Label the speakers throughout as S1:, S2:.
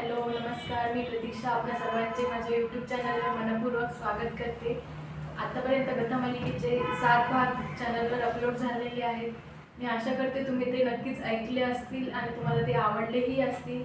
S1: Hello नमस्कार. मी प्रतीक्षा. आपल्या सर्वांचे माझ्या यूट्यूब चॅनलवर मनपूर्वक स्वागत करते. आतापर्यंत कथा मालिकेचे सात भाग चॅनलवर अपलोड झालेले आहेत. मी आशा करते तुम्ही ते नक्कीच ऐकले असतील आणि तुम्हाला ते आवडलेही असतील.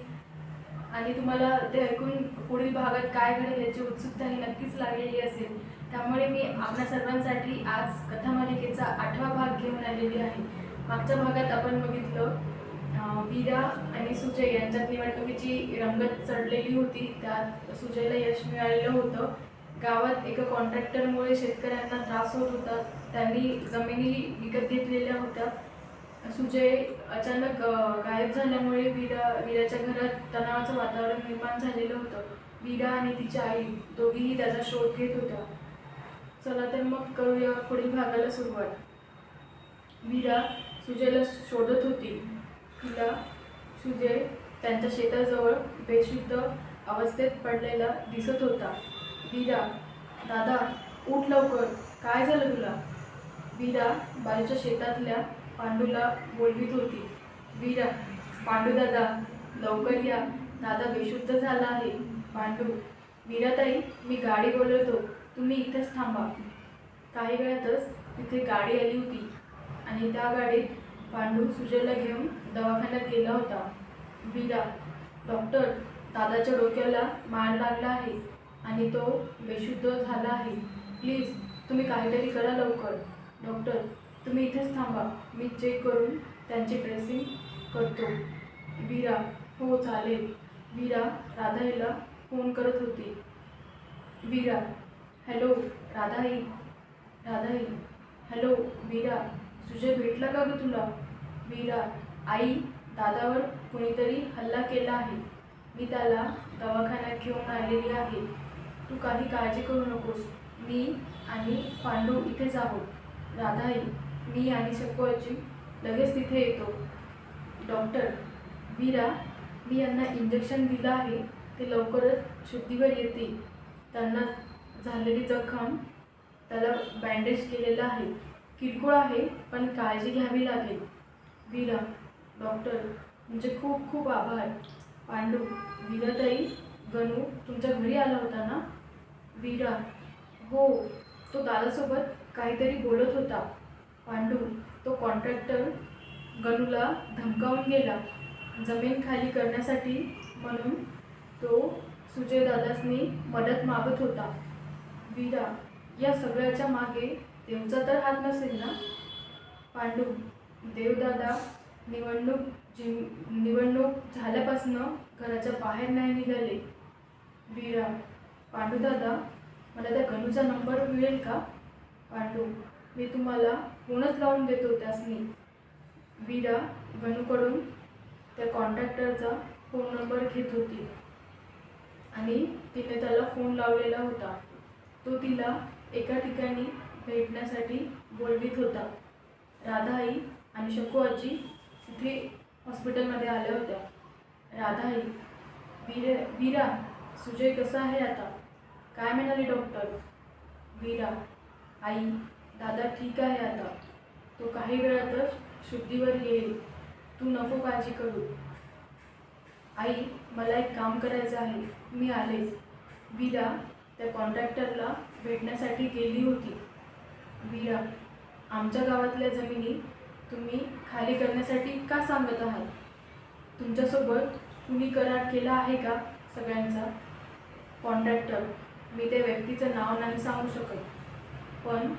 S1: आणि तुम्हाला ते ऐकून पुढील भागात काय घडेल याची उत्सुकता ही नक्कीच लागलेली असेल. त्यामुळे मी आपल्या सर्वांसाठी आज कथा मालिकेचा आठवा भाग घेऊन आलेली आहे. मागच्या भागात आपण बघितलं वीरा आणि सुजय यांच्यात निवडणुकीची रंगत चढलेली होती. त्यात सुजयला यश मिळालेलं होतं. गावात एका कॉन्ट्रॅक्टरमुळे शेतकऱ्यांना त्रास होत होता. त्यांनी जमिनी विकत घेतलेल्या होत्या. सुजय अचानक गायब झाल्यामुळे वीरा वीराच्या घरात तणावाचं वातावरण निर्माण झालेलं होतं. वीरा आणि तिची आई दोघीही त्याचा शोध घेत होत्या. चला तर मग करूया पुढील भागाला सुरुवात. वीरा सुजयला शोधत होती. तिला सुजय त्यांच्या शेताजवळ बेशुद्ध अवस्थेत पडलेला दिसत होता. वीरा दादा उठ लवकर. काय झालं तुला? वीरा बाजूच्या शेतातल्या पांडूला बोलवीत होती. वीरा पांडू दादा लवकर या. दादा बेशुद्ध झाला आहे. पांडू वीराताई मी गाडी बोलवतो. तुम्ही इथेच थांबा. काही वेळातच तिथे गाडी आली होती आणि त्या गाडीत पांडू सुजयला घेऊन दवाखान्यात गेला होता. वीरा डॉक्टर दादाच्या डोक्याला मार लागला आहे आणि तो बेशुद्ध झाला आहे. प्लीज तुम्ही काहीतरी करा लवकर. डॉक्टर तुम्ही इथेच थांबा. मी चेक करून त्यांची ड्रेसिंग करतो. वीरा हो चालेल. वीरा राधाईला फोन करत होती. वीरा हॅलो राधाई राधाई हॅलो वीरा सुजय भेटला का ग तुला? वीरा आई दादावर कुणीतरी हल्ला केला आहे. मी त्याला दवाखान्यात घेऊन आलेली आहे. तू काही काळजी करू नकोस. मी आणि पांडू इथेच आहोत. राधाई मी आणि शकवाची लगेच तिथे येतो. डॉक्टर वीरा मी यांना इंजेक्शन दिलं आहे. ते लवकरच शुद्धीवर येतील. त्यांना झालेली जखम त्याला बँडेज केलेलं आहे. किरकोळ आहे पण काळजी घ्यावी लागेल. वीरा डॉक्टर तुमचे खूप खूप आभार. पांडू वीराताई गणू तुमच्या घरी आला होता ना? वीरा हो तो दादासोबत काहीतरी बोलत होता. पांडू तो कॉन्ट्रॅक्टर गणूला धमकावून गेला. जमीन खाली करण्यासाठी म्हणून तो सुजय दादासनी मदत मागत होता. वीरा या सगळ्याच्या मागे देवचा तर हात नसेल ना? पांडू देवदादा निवडणूक जिं निवडणूक झाल्यापासनं घराच्या बाहेर नाही निघाले. विरा पांडूदादा मला त्या गणूचा नंबर मिळेल का? पांडू मी तुम्हाला फोनच लावून देतो त्यासनी. वीरा गणूकडून त्या कॉन्ट्रॅक्टरचा फोन नंबर घेत होती. आणि तिने त्याला फोन लावलेला होता. तो तिला एका ठिकाणी भेटण्यासाठी बोलवीत होता. राधाई आणि शकू आजी तिथे हॉस्पिटलमध्ये आल्या होत्या? राधाई वीर वीरा सुजय कसा आहे आता? काय म्हणाले डॉक्टर वीरा आई दादा ठीक आहे आता. तो काही वेळातच शुद्धीवर येईल. तू नको काळजी करू. आई मला एक काम करायचं आहे. मी आलेच. वीरा त्या कॉन्ट्रॅक्टरला भेटण्यासाठी गेली होती. वीरा आमच्या गावातल्या जमिनी तुम्ही खाली करण्यासाठी का सांगत आहात? तुमच्यासोबत कुणी करार केला आहे का सगळ्यांचा? कॉन्ट्रॅक्टर मी त्या व्यक्तीचं नाव नाही सांगू शकत पण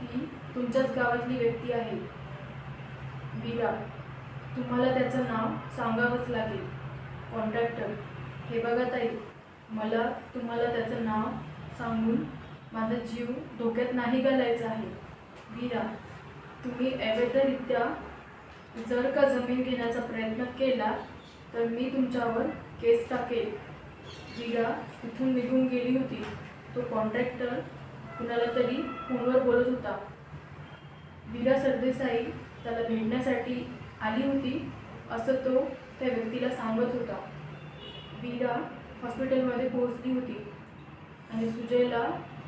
S1: ती तुमच्याच गावातली व्यक्ती आहे. वीरा तुम्हाला त्याचं नाव सांगावंच लागेल. कॉन्ट्रॅक्टर हे बघा ताई मला तुम्हाला त्याचं नाव सांगून माझा जीव धोक्यात नाही घालायचा आहे. वीरा तुम्ही अवैधरित्या जर का जमीन घेण्याचा प्रयत्न केला तर मी तुमच्यावर केस टाकेल. वीरा तिथून निघून गेली होती. तो कॉन्ट्रॅक्टर कुणाला तरी फोनवर बोलत होता. वीरा सरदेसाई त्याला भेटण्यासाठी आली होती असं तो त्या व्यक्तीला सांगत होता. वीरा हॉस्पिटलमध्ये पोहोचली होती आणि सुजयला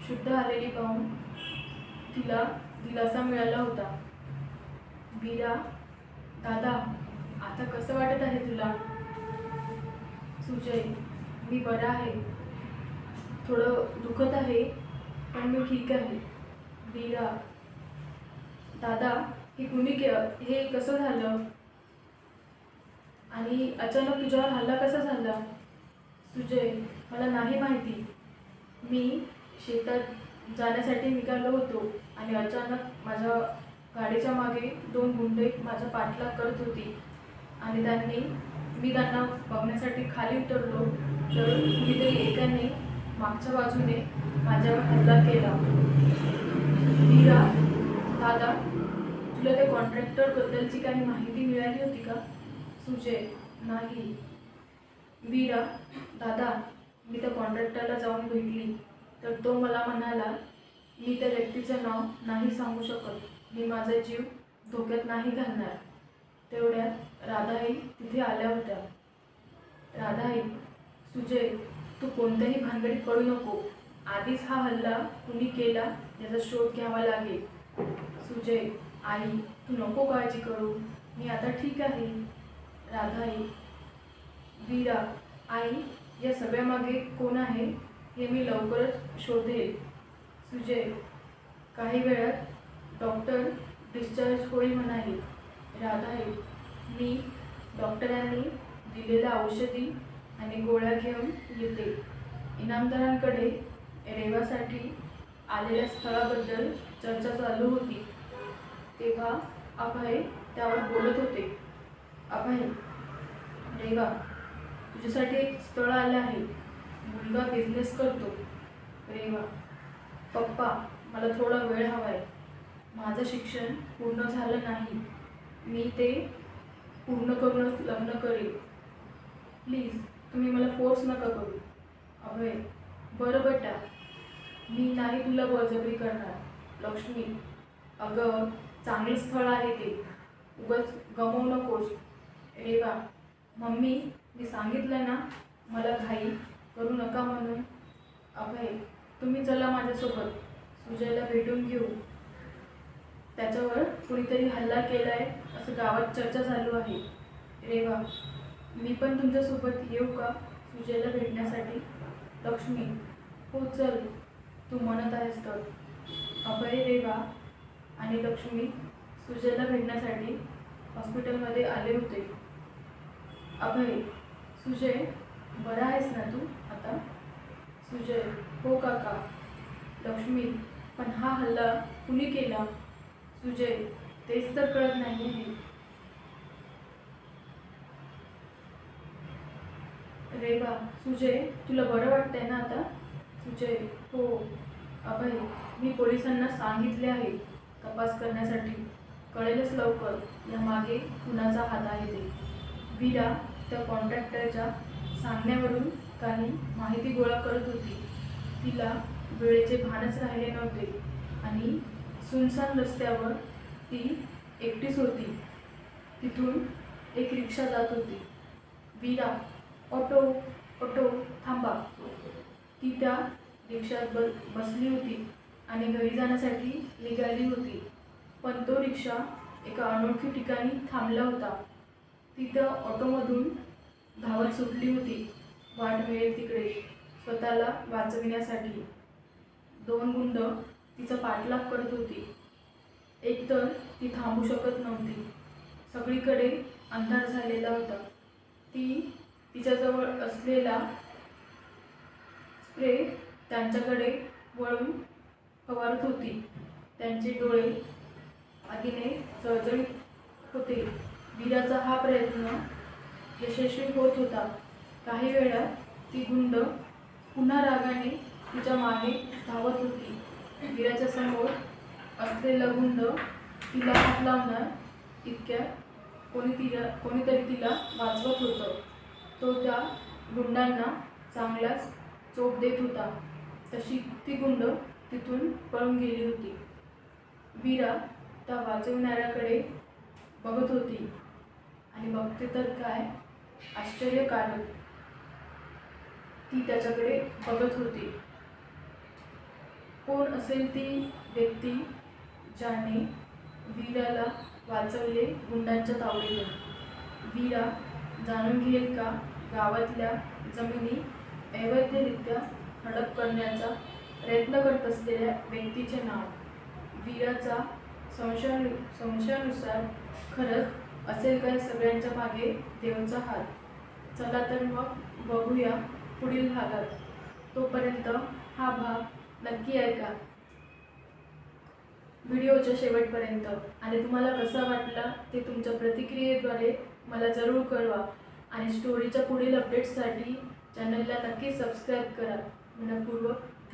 S1: शुद्ध आलेली पाहून तिला दिलासा मिळाला होता. वीरा दादा आता कसं वाटत आहे तुला? सुजय मी बरा आहे. थोडं दुखत आहे पण मी ठीक आहे. वीरा दादा हे कुणी के हे कसं झालं? आणि अचानक तुझ्यावर हल्ला कसा झाला? सुजय मला नाही माहिती. मी शेतात जाण्यासाठी निघालो होतो आणि अचानक माझ्या गाडीच्या मागे दोन गुंडे माझा पाठलाग करत होती. आणि त्यांनी मी त्यांना बघण्यासाठी खाली उतरलो तर कुणीतरी एकाने मागच्या बाजूने माझ्यावर हल्ला केला. मीरा दादा तुला त्या कॉन्ट्रॅक्टरबद्दलची काही माहिती मिळाली होती का? सुजय नाही. वीरा दादा मी त्या कॉन्ट्रॅक्टरला जाऊन भेटली. तर तो मला म्हणाला मी त्या व्यक्तीचं नाव नाही सांगू शकत. मी माझा जीव धोक्यात नाही घालणार. तेवढ्यात राधाई तिथे आल्या होत्या. राधाई सुजय तू कोणत्याही भानगडीत पडू नको. आधीच हा हल्ला कुणी केला याचा शोध घ्यावा लागेल. सुजय आई तू नको काळजी करू. मी आता ठीक आहे. राधाई वीरा आई या सगळ्यामागे कोण आहे? हे मी लवकरच शोधेल. सुजय काही वेळात डॉक्टर डिस्चार्ज होईल म्हणाले. राधाई मी डॉक्टरांनी दिलेल्या औषधी आणि गोळ्या घेऊन येते. इनामदारांकडे रेवासाठी आलेल्या स्थळाबद्दल चर्चा चालू होती. तेव्हा अभय त्यावर बोलत होते. अभय रेवा तुझ्यासाठी एक स्थळ आलं आहे. मुलगा बिझनेस करतो. रेवा पप्पा मला थोडा वेळ हवा आहे माझं शिक्षण पूर्ण झालं नाही. मी ते पूर्ण करूनच लग्न करेन. प्लीज तुम्ही मला फोर्स नका करू. अभय बरं बेटा. मी नाही तुला बळजबरी करणार लक्ष्मी. अगं चांगलं स्थळ आहे ते. उगाच गमवू नकोस. रेवा मम्मी मी सांगितलं ना मला घाई करू नका म्हणून. अभय तुम्ही चला माझ्यासोबत. सुजयला भेटून घेऊ. त्याच्यावर कुणीतरी हल्ला केला आहे असं गावात चर्चा चालू आहे. रेवा मी पण तुमच्यासोबत येऊ का? सुजयला भेटण्यासाठी. लक्ष्मी हो चल. तू म्हणत आहेस तर. अभय रेवा आणि लक्ष्मी सुजयला भेटण्यासाठी हॉस्पिटलमध्ये आले होते. अभय सुजय बरा आहेस ना तू आता? सुजय हो काका. लक्ष्मी पण हा हल्ला कुणी केला? सुजय तेच तर कळत नाही आहे रेवा सुजय तुला बरं वाटतंय ना आता? सुजय हो. अभय मी पोलिसांना सांगितले आहे तपास करण्यासाठी. कळेलच लवकर या मागे कुणाचा हात आहे ते. विरा त्या कॉन्ट्रॅक्टरच्या सांगण्यावरून काही माहिती गोळा करत होती. तिला वेळेचे भानच राहिले नव्हते आणि सुनसान रस्त्यावर ती एकटीच होती. तिथून एक रिक्षा जात होती. वीरा ऑटो ऑटो थांबा. ती त्या रिक्षात ब बसली होती आणि घरी जाण्यासाठी निघाली होती. पण तो रिक्षा एका अनोळखी ठिकाणी थांबला होता. तिथं ऑटोमधून धावत सुटली होती. वाट मिळेल तिकडे. स्वतःला वाचविण्यासाठी. दोन गुंड तिचा पाठलाग करत होती. एकतर ती थांबू शकत नव्हती. सगळीकडे अंधार झालेला होता. ती तिच्याजवळ असलेला स्प्रे त्यांच्याकडे वळून फवारत होती. त्यांचे डोळे आगीने जळजळीत होते. वीराचा हा प्रयत्न यशस्वी होत होता. काही वेळा ती गुंड पुन्हा रागाने तिच्यामागे धावत होती. वीराच्या समोर असलेला गुंड तिला हात लावणार इतक्या कोणी तिला कोणीतरी तिला वाचवत होतं. तो त्या गुंडांना चांगलाच चोप देत होता. तशी ती गुंड तिथून पळून गेली होती. वीरा त्या वाचवणाऱ्याकडे बघत होती. आणि बघते तर काय आश्चर्यकारक. ती त्याच्याकडे बघत होती. कोण असेल ती व्यक्ती ज्याने वीराला वाचवले गुंडांच्या तावडीतून? वीरा जाणून घेईल का गावातल्या जमिनी अवैधरित्या हडप करण्याचा प्रयत्न करत असलेल्या व्यक्तीचे नाव? वीराचा संशया संशयानुसार खरंच असेल का सगळ्यांच्या मागे देवचा हात? चला तर मग बघूया पुढील भागात. तोपर्यंत हा भाग नक्की ऐका. व्हिडिओच्या शेवटपर्यंत. आणि तुम्हाला कसा वाटला ते तुमच्या प्रतिक्रियेद्वारे मला जरूर कळवा. आणि स्टोरीच्या पुढील अपडेट्ससाठी चॅनलला नक्की सबस्क्राईब करा. मनपूर्वक